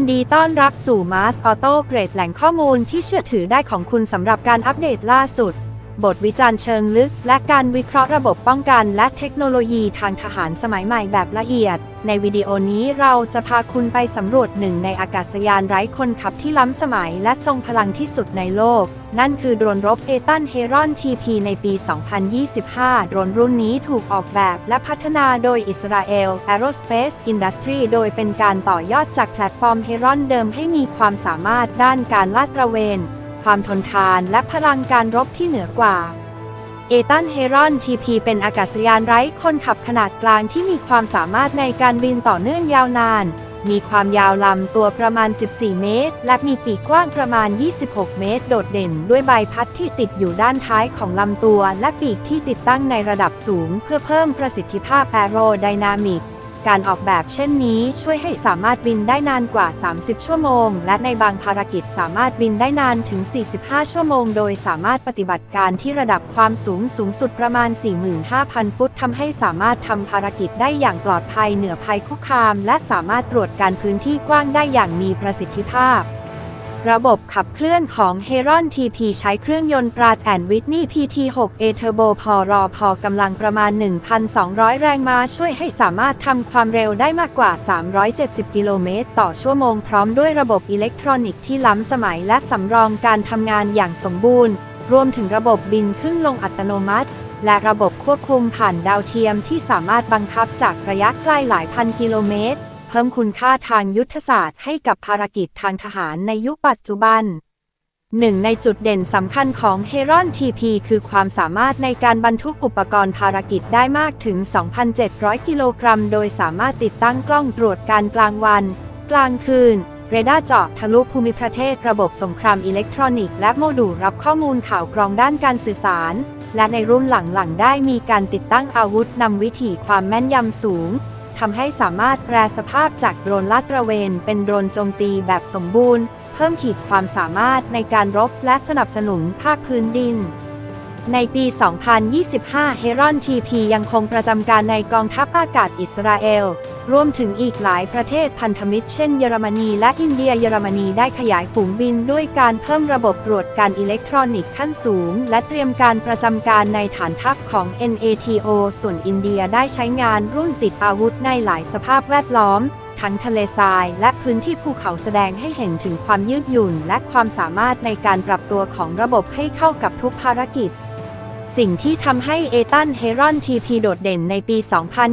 นดีต้อนรับสู่ Mars Auto Grade แหล่งข้อมูลที่เชื่อถือได้ของคุณสำหรับการอัปเดตล่าสุด บทวิจารณ์เชิงลึก และการวิเคราะห์ระบบป้องกัน และเทคโนโลยีทางทหารสมัยใหม่แบบละเอียด ในวิดีโอนี้เราจะพาคุณไปสำรวจหนึ่งในอากาศยานไร้คนขับที่ล้ำสมัย และทรงพลังที่สุดในโลก นั่นคือโดรนรบเอตันเฮรอน TP ในปี 2025 โดรนรุ่นนี้ถูกออกแบบและพัฒนาโดยอิสราเอล Aerospace Industry โดยเป็นการต่อยอดจากแพลตฟอร์มเฮรอนเดิมให้มีความสามารถด้านการลาดตระเวน ความทนทานและพลังการรบที่เหนือกว่า เอตันเฮรอน TP เป็นอากาศยานไร้คนขับขนาดกลางที่มีความสามารถในการบินต่อเนื่องยาวนาน มีความยาวลำตัวประมาณ 14 เมตร และมีปีกกว้างประมาณ 26 เมตร โดดเด่นด้วยใบพัดที่ติดอยู่ด้านท้ายของลำตัว และปีกที่ติดตั้งในระดับสูง เพื่อเพิ่มประสิทธิภาพแอโรไดนามิก การออกแบบเช่นนี้ช่วยให้สามารถบินได้นานกว่า 30 ชั่วโมง และในบางภารกิจสามารถบินได้นานถึง 45 ชั่วโมง โดยสามารถปฏิบัติการที่ระดับความสูงสูงสุดประมาณ 45,000 ฟุตทำให้สามารถทำภารกิจได้อย่างปลอดภัยเหนือภัยคุกคาม และสามารถตรวจการพื้นที่กว้างได้อย่างมีประสิทธิภาพ ระบบขับเคลื่อนของ Heron TP ใช้เครื่องยนต์ปราดแอนวิทนี PT6A Turbo พอรอพอกำลังประมาณ 1,200 แรงม้าช่วยให้สามารถทำความเร็วได้มากกว่า 370 กิโลเมตร ต่อชั่วโมงพร้อมด้วยระบบอิเล็กทรอนิกส์ที่ล้ำสมัยและสำรองการทำงานอย่างสมบูรณ์ รวมถึงระบบบินขึ้นลงอัตโนมัติ และระบบควบคุมผ่านดาวเทียมที่สามารถบังคับจากระยะใกล้หลายพันกิโลเมตร เพิ่มคุณค่าทางยุทธศาสตร์ให้กับภารกิจทางทหารในยุคปัจจุบันหนึ่งในจุดเด่นสำคัญของ Heron TP คือความสามารถในการบรรทุกอุปกรณ์ภารกิจได้มากถึง 2,700 กิโลกรัม โดยสามารถติดตั้งกล้องตรวจการกลางวัน กลางคืน เรดาร์เจาะทะลุภูมิประเทศระบบสงครามอิเล็กทรอนิกส์และโมดูลรับข้อมูลข่าวกรองด้านการสื่อสาร และในรุ่นหลังๆ ได้มีการติดตั้งอาวุธนำวิถีความแม่นยำสูง ทำให้สามารถแปลสภาพจากโดรนลาดตระเวน เป็นโดรนโจมตีแบบสมบูรณ์ เพิ่มขีดความสามารถในการรบและสนับสนุนภาคพื้นดิน ในปี 2025 Heron TP ยังคงประจำการในกองทัพอากาศอิสราเอล รวมถึงอีกหลายประเทศพันธมิตรเช่นเยอรมนีและอินเดียเยอรมนีได้ขยายฝูงบินด้วยการเพิ่มระบบตรวจการอิเล็กทรอนิกส์ขั้นสูง และเตรียมการประจำการในฐานทัพของ NATO ส่วนอินเดียได้ใช้งานรุ่นติดอาวุธในหลายสภาพแวดล้อมทั้งทะเลทรายและพื้นที่ภูเขาแสดงให้เห็นถึงความยืดหยุ่น และความสามารถในการปรับตัวของระบบให้เข้ากับทุกภารกิจ สิ่งที่ทำให้เอตันเฮรอน TP โดดเด่นในปี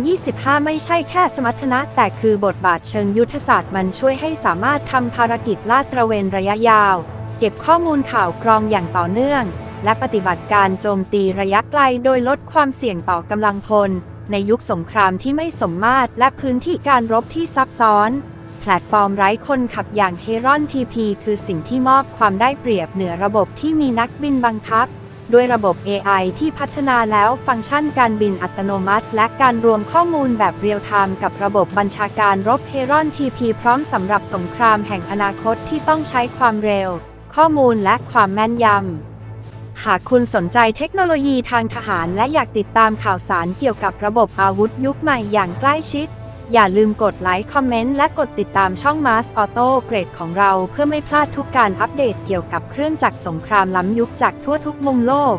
2025 ไม่ใช่แค่สมรรถนะ แต่คือบทบาทเชิงยุทธศาสตร์มันช่วยให้สามารถทำภารกิจลาดตระเวนระยะยาว เก็บข้อมูลข่าวกรองอย่างต่อเนื่อง และปฏิบัติการโจมตีระยะไกลโดยลดความเสี่ยงต่อกำลังพล ในยุคสงครามที่ไม่สมมาตรและพื้นที่การรบที่ซับซ้อนแพลตฟอร์มไร้คนขับอย่าง Heron TP คือสิ่งที่มอบความได้เปรียบเหนือระบบที่มีนักบินบังคับ ด้วยระบบ AI ที่พัฒนาแล้วฟังก์ชันการบินอัตโนมัติ และการรวมข้อมูลแบบเรียลไทม์กับระบบบัญชาการรบ Heron TP พร้อมสำหรับสงครามแห่งอนาคตที่ต้องใช้ความเร็ว ข้อมูลและความแม่นยำ หากคุณสนใจเทคโนโลยีทางทหาร และอยากติดตามข่าวสารเกี่ยวกับระบบอาวุธยุคใหม่อย่างใกล้ชิด อย่าลืมกดไลค์คอมเมนต์และกดติดตามช่อง Mars Auto เกรดของเราเพื่อไม่พลาดทุกการอัปเดตเกี่ยวกับเครื่องจักรสงครามล้ำยุคจากทั่วทุกมุมโลก